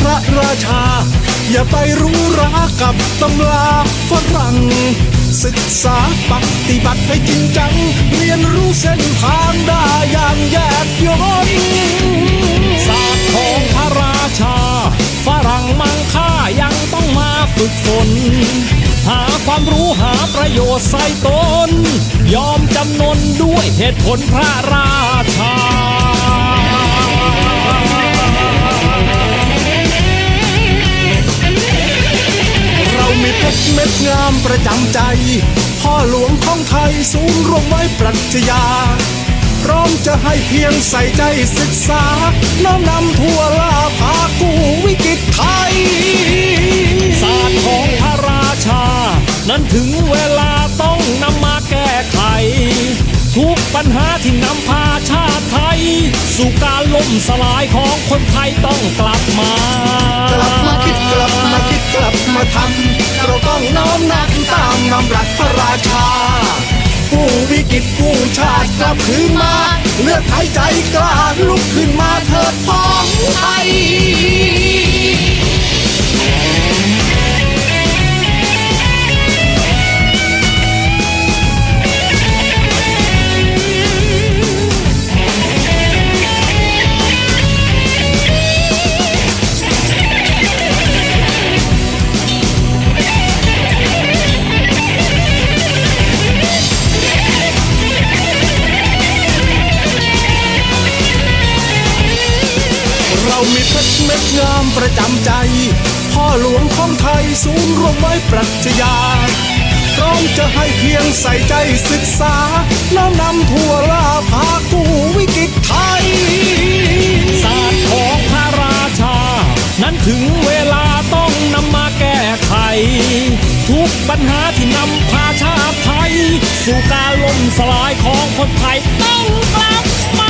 พระราชา อย่าไปรู้รากับตำราฝรั่ง ศึกษาปฏิบัติให้จริงจัง เรียนรู้เส้นทางได้อย่างแยบยลศาสตร์ของพระราชา ฝรั่งมังค่ายังต้องมาฝึกฝน หาความรู้หาประโยชน์ใส่ตน ยอมจำนนด้วยเหตุผลพระราชา เมีเม็ดงามประจำใจ พ่อหลวงของไทยสูงรวมไว้ปรัชญา พร้อมจะให้เพียงใส่ใจศึกษา น้อมนำทั่วลาพากู้วิกฤตไทย ศาสตร์ของพระราชา นั้นถึงเวลาต้องนำมาแก้ไข ทุกปัญหาที่นำพาชาติไทย สู่การล่มสลายของคนไทยต้องกลับมา ธรรมเราต้องน้อมนักตามนำรักพระราชา ผู้วิกฤตผู้ชาติกลับคืนมา เลือดไทยใจกล้าลุกขึ้นมาเถิดพ้อง มีเพชรเม็ดงามประจำใจ พ่อหลวงของไทยสูงรวมไว้ปรัชญาพร้อมจะให้เพียงใส่ใจศึกษา น้อมนำทั่วลาพากู้วิกฤตไทย ศาสตร์ของพระราชา นั้นถึงเวลาต้องนำมาแก้ไข ทุกปัญหาที่นำพาชาติไทย สู่การล่มสลายของคนไทยต้องกลับมา